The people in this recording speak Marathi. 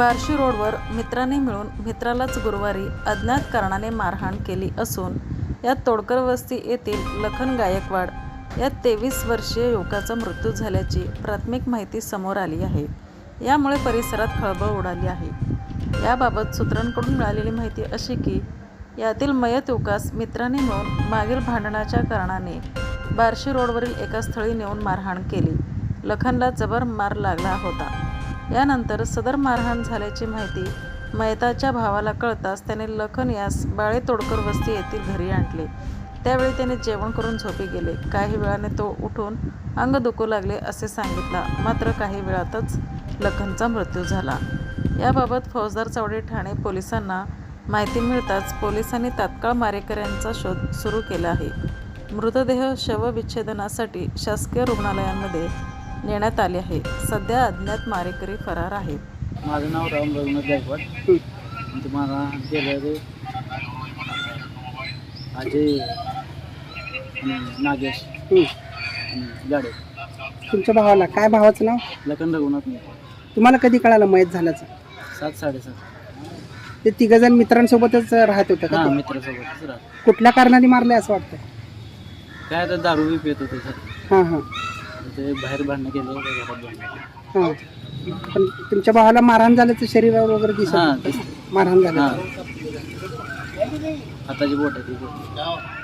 बार्शी रोडवर मित्राने मिळून मित्रालाच गुरुवारी अज्ञात कारणाने मारहाण केली असून यात तोडकर वस्ती येथील लखन गायकवाड या तेवीस वर्षीय युवकाचा मृत्यू झाल्याची प्राथमिक माहिती समोर आली आहे. यामुळे परिसरात खळबळ उडाली आहे. याबाबत सूत्रांकडून मिळालेली माहिती अशी की यातील मयत युवकास मित्राने मिळून मागील भांडणाच्या कारणाने बार्शी रोडवरील एका स्थळी नेऊन मारहाण केली. लखनला जबर मार लागला होता. यानंतर सदर मारहाण झाल्याची माहिती मयताच्या भावाला कळताच त्याने लखन यास बाळे तोडकर वस्ती येथील घरी आणले. त्यावेळी त्याने जेवण करून झोपी गेले. काही वेळाने तो उठून अंग दुखू लागले असे सांगितला. मात्र काही वेळातच लखनचा मृत्यू झाला. याबाबत फौजदार चौडे ठाणे पोलिसांना माहिती मिळताच पोलिसांनी तात्काळ मारेकऱ्यांचा शोध सुरू केला आहे. मृतदेह शवविच्छेदनासाठी शासकीय रुग्णालयांमध्ये नेण्यात आले आहे. सध्या अज्ञात मारेकरी फरार आहेत. माझं नाव राम रघुनाथ गायकवाड तुम्हाला गेलं ते अजय नागेश गाडे तुमच्या भावाला काय भावाचं नाव? लखन रघुनाथ तुम्हाला कधी कळालं मयत झाल्याचं? सात साडेसात. ते तिघ जण मित्रांसोबतच राहत होतं का हां? मित्रासोबतच राहत. कुठल्या कारणाने मारले असं वाटतं काय तर दारू बी पित होते सर. हां हां. ते बाहेर भांडणं केले होते घरात भांडणं केली. हां. पण तुमच्या भावाला मारहाण झाल्याचं शरीरावर वगैरे दिसत हां मारहाण झालं. हां. हाताची बोट आहे ती. बोट